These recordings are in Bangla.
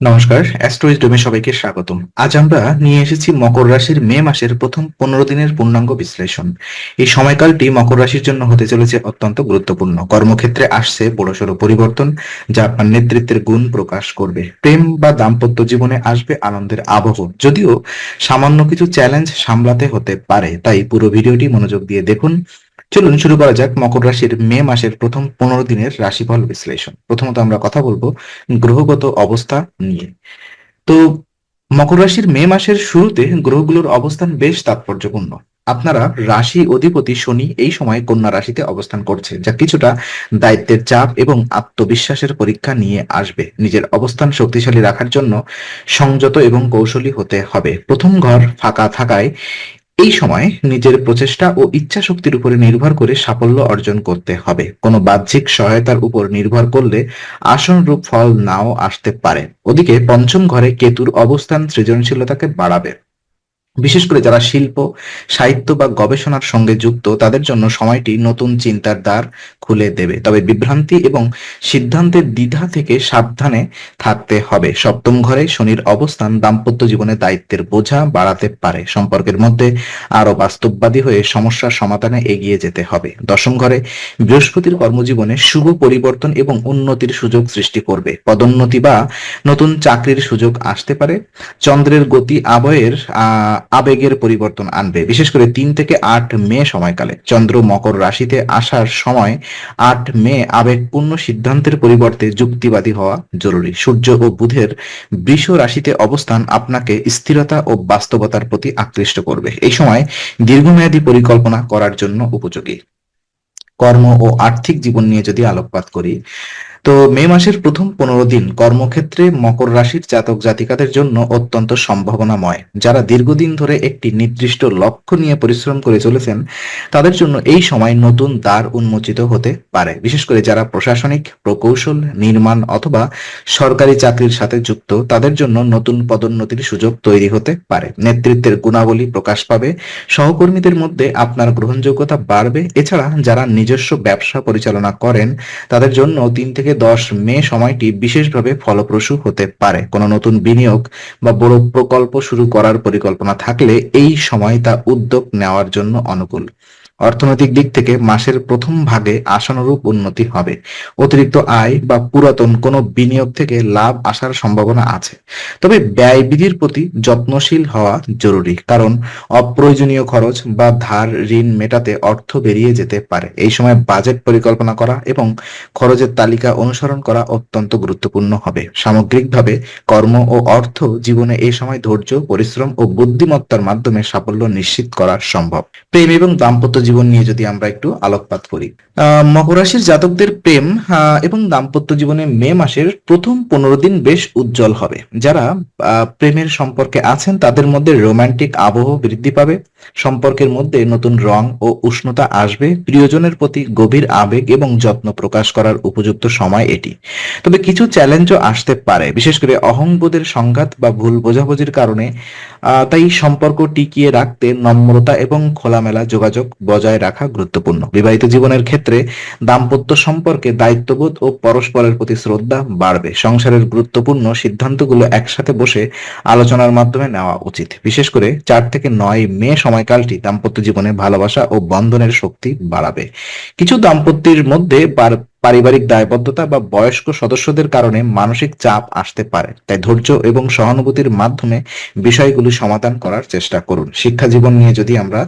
নমস্কার অ্যাস্ট্রোইজ ডোমে সবাইকে স্বাগতম। আজ আমরা নিয়ে এসেছি মকর রাশির মে মাসের প্রথম পনেরো দিনের পূর্ণাঙ্গ বিশ্লেষণ। এই সময়কালটি মকর রাশির জন্য হতে চলেছে অত্যন্ত গুরুত্বপূর্ণ। কর্মক্ষেত্রে আসছে বড়সড় পরিবর্তন, যা আপনার নেতৃত্বের গুণ প্রকাশ করবে। প্রেম বা দাম্পত্য জীবনে আসবে আনন্দের আবহ। যদিও সামান্য কিছু চ্যালেঞ্জ সামলাতে হতে পারে, তাই পুরো ভিডিওটি মনোযোগ দিয়ে দেখুন। চলুন শুরু করা যাক মকর রাশির মে মাসের প্রথম পনেরো দিনের রাশিফল বিশ্লেষণ। প্রথমত আমরা কথা বলব গ্রহগত অবস্থা নিয়ে। তো মকর রাশির মে মাসের শুরুতে গ্রহগুলোর অবস্থান বেশ তাৎপর্যপূর্ণ। আপনারা রাশি অধিপতি শনি এই সময় কন্যা রাশিতে অবস্থান করছে, যা কিছুটা দায়িত্বের চাপ এবং আত্মবিশ্বাসের পরীক্ষা নিয়ে আসবে। নিজের অবস্থান শক্তিশালী রাখার জন্য সংযত এবং কৌশলী হতে হবে। প্রথম ঘর ফাঁকা থাকায় এই সময় নিজের প্রচেষ্টা ও ইচ্ছা শক্তির উপরে নির্ভর করে সাফল্য অর্জন করতে হবে। কোনো বাহ্যিক সহায়তার উপর নির্ভর করলে আসন রূপ ফল নাও আসতে পারে। ওদিকে পঞ্চম ঘরে কেতুর অবস্থান সৃজনশীলতাকে বাড়াবে। বিশেষ করে যারা শিল্প, সাহিত্য বা গবেষণার সঙ্গে যুক্ত, তাদের জন্য সময়টি নতুন চিন্তার দ্বার খুলে দেবে। তবে বিভ্রান্তি এবং সিদ্ধান্তের দ্বিধা থেকে সাবধানে থাকতে হবে। সপ্তম ঘরে শনির অবস্থান দাম্পত্য জীবনে দায়িত্বের বোঝা বাড়াতে পারে। সম্পর্কের মধ্যে আরও বাস্তববাদী হয়ে সমস্যার সমাধানে এগিয়ে যেতে হবে। দশম ঘরে বৃহস্পতির কর্মজীবনে শুভ পরিবর্তন এবং উন্নতির সুযোগ সৃষ্টি করবে। পদোন্নতি বা নতুন চাকরির সুযোগ আসতে পারে। চন্দ্রের গতি আবয়ের আহ আবেগের পরিবর্তন আনবে। বিশেষ করে তিন থেকে আট মে সময়কালে। চন্দ্র মকর রাশিতে আসার সময় আট মে আবেগপূর্ণ সিদ্ধান্তের পরিবর্তে যুক্তিবাদী হওয়া জরুরি। সূর্য ও বুধের বৃষ রাশিতে অবস্থান আপনাকে স্থিরতা ও বাস্তবতার প্রতি আকৃষ্ট করবে। এই সময় দীর্ঘমেয়াদী পরিকল্পনা করার জন্য উপযোগী। কর্ম ও আর্থিক জীবন নিয়ে যদি আলোকপাত করি তো মে মাসের প্রথম পনেরো দিন কর্মক্ষেত্রে মকর রাশির জাতক জাতিকাদের জন্য অত্যন্ত সম্ভাবনাময়। যারা দীর্ঘদিন ধরে একটি নির্দিষ্ট লক্ষ্য নিয়ে পরিশ্রম করে চলেছেন, তাদের জন্য এই সময় নতুন দ্বার উন্মোচিত হতে পারে। বিশেষ করে যারা প্রশাসনিক, প্রকৌশল, নির্মাণ অথবা সরকারি চাকরির সাথে যুক্ত, তাদের জন্য নতুন পদোন্নতির সুযোগ তৈরি হতে পারে। নেতৃত্বের গুণাবলী প্রকাশ পাবে, সহকর্মীদের মধ্যে আপনার গ্রহণযোগ্যতা বাড়বে। এছাড়া যারা নিজস্ব ব্যবসা পরিচালনা করেন, তাদের জন্য তিন থেকে দশ মে সময়টি বিশেষভাবে ফলপ্রসূ হতে পারে। কোনো নতুন বিনিয়োগ বা বড় প্রকল্প শুরু করার পরিকল্পনা থাকলে এই সময় তা উদ্যোগ নেওয়ার জন্য অনুকূল। অর্থনৈতিক দিক থেকে মাসের প্রথম ভাগে আশানুরূপ উন্নতি হবে। অতিরিক্ত আয় বা পুরাতন কোনো বিনিয়োগ থেকে লাভ আসার সম্ভাবনা আছে। তবে ব্যয় বিধির প্রতি যত্নশীল হওয়া জরুরি, কারণ অপ্রয়োজনীয় খরচ বা ধার ঋণ মেটাতে অর্থ বেরিয়ে যেতে পারে। এই সময় বাজেট পরিকল্পনা করা এবং খরচের তালিকা অনুসরণ করা অত্যন্ত গুরুত্বপূর্ণ হবে। সামগ্রিকভাবে কর্ম ও অর্থ জীবনে এই সময় ধৈর্য, পরিশ্রম ও বুদ্ধিমত্তার মাধ্যমে সাফল্য নিশ্চিত করা সম্ভব। প্রেম এবং দাম্পত্য জীবন নিয়ে যদি আমরা একটু আলোকপাত করি। মকর রাশির জাতকদের প্রেম এবং দাম্পত্য জীবনে মে মাসের প্রথম পনেরো দিন বেশ উজ্জ্বল হবে। যারা প্রেমের সম্পর্কে আছেন, তাদের মধ্যে রোমান্টিক আবহ বৃদ্ধি পাবে। সম্পর্কের মধ্যে নতুন রং ও উষ্ণতা আসবে। প্রিয়জনের প্রতি গভীর আবেগ এবং যত্ন প্রকাশ করার উপযুক্ত সময় এটি। তবে কিছু চ্যালেঞ্জও আসতে পারে, বিশেষ করে অহংবোধের সংঘাত বা ভুল বোঝাবুঝির কারণে। তাই সম্পর্ক টিকিয়ে রাখতে নম্রতা এবং খোলামেলা যোগাযোগ বজায় রাখা গুরুত্বপূর্ণ। বিবাহিত জীবনের ক্ষেত্রে দাম্পত্য সম্পর্কে দায়িত্ববোধ ও পরস্পরের প্রতি শ্রদ্ধা বাড়বে। সংসারের গুরুত্বপূর্ণ সিদ্ধান্তগুলো একসাথে বসে আলোচনার মাধ্যমে নেওয়া উচিত। বিশেষ করে চার থেকে নয় মে সময়কালটি দাম্পত্য জীবনে ভালোবাসা ও বন্ধনের শক্তি বাড়াবে। কিছু দাম্পত্যের মধ্যে পারিবারিক দায়বদ্ধতা বা বয়স্ক সদস্যদের কারণে মানসিক চাপ আসতে পারে। তাই ধৈর্য এবং সহানুভূতির মাধ্যমে বিষয়গুলি সমাধান করার চেষ্টা করুন। শিক্ষা জীবন নিয়ে যদি আমরা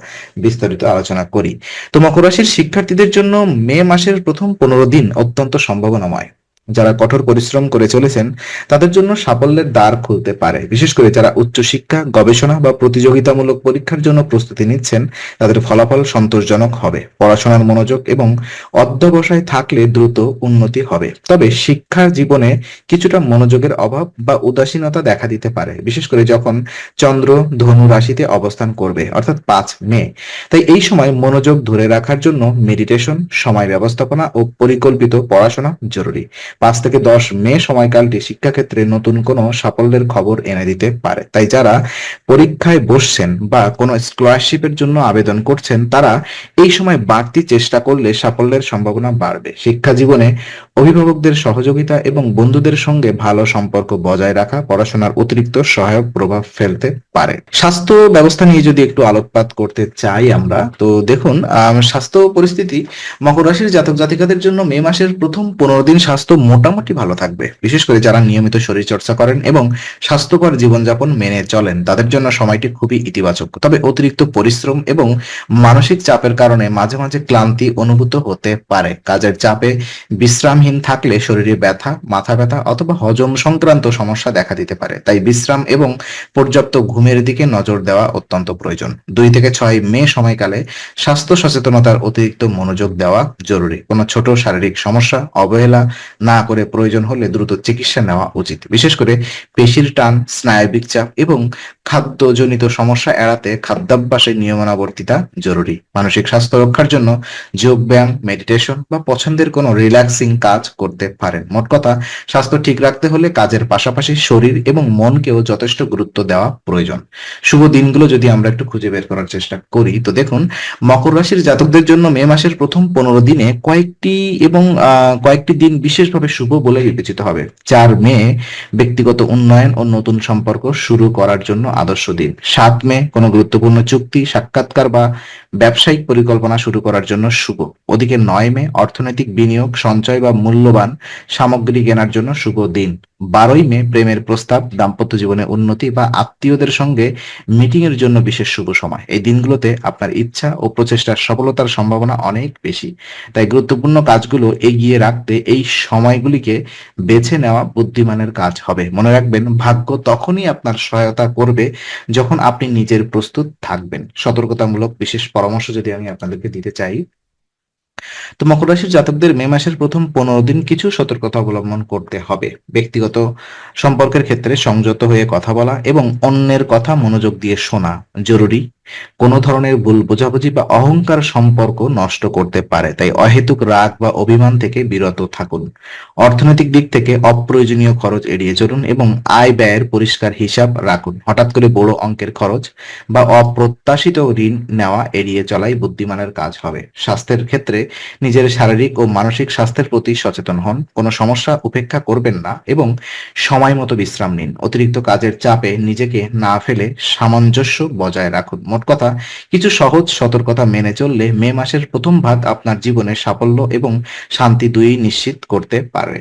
বিস্তারিত আলোচনা করি, তো মকর রাশির শিক্ষার্থীদের জন্য মে মাসের প্রথম পনেরো দিন অত্যন্ত সম্ভাবনাময়। যারা কঠোর পরিশ্রম করে চলেছেন, তাদের জন্য সাফল্যের দ্বার খুলতে পারে। বিশেষ করে যারা উচ্চশিক্ষা গবেষণা বা প্রতিযোগিতামূলক পরীক্ষার জন্য প্রস্তুতি নিচ্ছেন, তাদের ফলাফল সন্তোষজনক হবে। পড়াশোনার মনোযোগ এবং অধ্যবসায় থাকলে দ্রুত উন্নতি হবে। তবে শিক্ষা জীবনে কিছুটা মনোযোগের অভাব বা উদাসীনতা দেখা দিতে পারে। বিশেষ করে যখন চন্দ্র ধনু রাশিতে অবস্থান করবে, অর্থাৎ পাঁচ মে। তাই এই সময় মনোযোগ ধরে রাখার জন্য মেডিটেশন সময় ব্যবস্থাপনা ও পরিকল্পিত পড়াশোনা জরুরি। পাঁচ থেকে দশ মে সময়কালটি শিক্ষাক্ষেত্রে নতুন কোনো সাফল্যের খবর এনে দিতে পারে। তাই যারা পরীক্ষায় বসছেন বা কোনো স্কলারশিপের জন্য আবেদন করছেন, তারা এই সময় বাড়তি চেষ্টা করলে সাফল্যের সম্ভাবনা বাড়বে। শিক্ষা জীবনে অভিভাবকদের সহযোগিতা এবং বন্ধুদের সঙ্গে ভালো সম্পর্ক বজায় রাখা পড়াশোনার অতিরিক্ত সহায়ক প্রভাব ফেলতে পারে। স্বাস্থ্য ব্যবস্থা নিয়ে যদি একটু আলোকপাত করতে চাই আমরা, তো দেখুন স্বাস্থ্য পরিস্থিতি মকর রাশির জাতক জাতিকাদের জন্য মে মাসের প্রথম পনেরো দিন স্বাস্থ্য মোটামুটি ভালো থাকবে। বিশেষ করে যারা নিয়মিত শরীর চর্চা করেন এবং স্বাস্থ্যকর জীবনযাপন মেনে চলেন, তাদের জন্য সময়টি খুবই ইতিবাচক। তবে অতিরিক্ত পরিশ্রম এবং মানসিক চাপের কারণে মাঝে মাঝে ক্লান্তি অনুভূত হতে পারে। কাজের চাপে বিশ্রামহীন থাকলে শরীরে ব্যথা, মাথা ব্যথা অথবা হজম সংক্রান্ত সমস্যা দেখা দিতে পারে। তাই বিশ্রাম এবং পর্যাপ্ত ঘুমের দিকে নজর দেওয়া অত্যন্ত প্রয়োজন। দুই থেকে ছয় মে সময়কালে স্বাস্থ্য সচেতনতার অতিরিক্ত মনোযোগ দেওয়া জরুরি। কোনো ছোট শারীরিক সমস্যা, অবহেলা না করে প্রয়োজন হলে দ্রুত চিকিৎসা নেওয়া উচিত। বিশেষ করে পেশির টান, স্নায়বিক চাপ এবং খাদ্যজনিত সমস্যা এড়াতে খাদ্যাভ্যাসের নিয়মানুবর্তিতা জরুরি। মানসিক স্বাস্থ্য রক্ষার জন্য যোগ ব্যায়াম মেডিটেশন বা পছন্দের কোনো রিল্যাক্সিং কাজ করতে পারেন। মোট কথা, স্বাস্থ্য ঠিক রাখতে হলে কাজের পাশাপাশি শরীর এবং মনকেও যথেষ্ট গুরুত্ব দেওয়া প্রয়োজন। শুভ দিনগুলো যদি আমরা একটু খুঁজে বের করার চেষ্টা করি, তো দেখুন, মকর রাশির জাতকদের জন্য মে মাসের প্রথম পনেরো দিনে কয়েকটি এবং কয়েকটি দিন বিশেষভাবে শুভ বলে বিবেচিত হবে। চার মে ব্যক্তিগত উন্নয়ন ও নতুন সম্পর্ক শুরু করার জন্য আদর্শ দিন। সাত মে, কোনো গুরুত্বপূর্ণ চুক্তি, সাক্ষাৎকার বা ব্যবসায়িক পরিকল্পনা শুরু করার জন্য শুভ। ওদিকে নয় মে, অর্থনৈতিক বিনিয়োগ, সঞ্চয় বা মূল্যবান সামগ্রী কেনার জন্য শুভ দিন। বারোই মে প্রেমের প্রস্তাব, দাম্পত্য জীবনে উন্নতি বা আত্মীয়দের সঙ্গে মিটিং এর জন্য বিশেষ শুভ সময়। এই দিনগুলোতে আপনার ইচ্ছা ও প্রচেষ্টার সফলতার সম্ভাবনা অনেক বেশি। তাই গুরুত্বপূর্ণ কাজগুলো এগিয়ে রাখতে এই সময়গুলিকে বেছে নেওয়া বুদ্ধিমানের কাজ হবে। মনে রাখবেন, ভাগ্য তখনই আপনার সহায়তা করবে যখন আপনি নিজের প্রস্তুত থাকবেন। সতর্কতামূলক বিশেষ পরামর্শ যদি আমি আপনাদেরকে দিতে চাই তো মকর রাশির জাতকদের মে মাসের প্রথম পনেরো দিন কিছু সতর্কতা অবলম্বন করতে হবে। ব্যক্তিগত সম্পর্কের ক্ষেত্রে সংযত হয়ে কথা বলা এবং অন্যের কথা মনোযোগ দিয়ে শোনা জরুরি। কোনো ধরনের ভুল বোঝাবুঝি বা অহংকার সম্পর্ক নষ্ট করতে পারে, তাই অহেতুক রাগ বা অভিমান থেকে বিরত থাকুন। অর্থনৈতিক দিক থেকে অপ্রয়োজনীয় খরচ এড়িয়ে চলুন এবং আয় ব্যয়ের পরিষ্কার হিসাব রাখুন। হঠাৎ করে বড় অঙ্কের খরচ বা অপ্রত্যাশিত ঋণ নেওয়া এড়িয়ে চলাই বুদ্ধিমানের কাজ হবে। স্বাস্থ্যের ক্ষেত্রে নিজের শারীরিক ও মানসিক স্বাস্থ্যের প্রতি সচেতন হন, কোনো সমস্যা উপেক্ষা করবেন না এবং সময় মতো বিশ্রাম নিন। অতিরিক্ত কাজের চাপে নিজেকে না ফেলে সামঞ্জস্য বজায় রাখুন। মোট কথা, কিছু সহজ সতর্কতা মেনে চললে মে মাসের প্রথম ভাগ আপনার জীবনে সাফল্য এবং শান্তি দুই নিশ্চিত করতে পারে।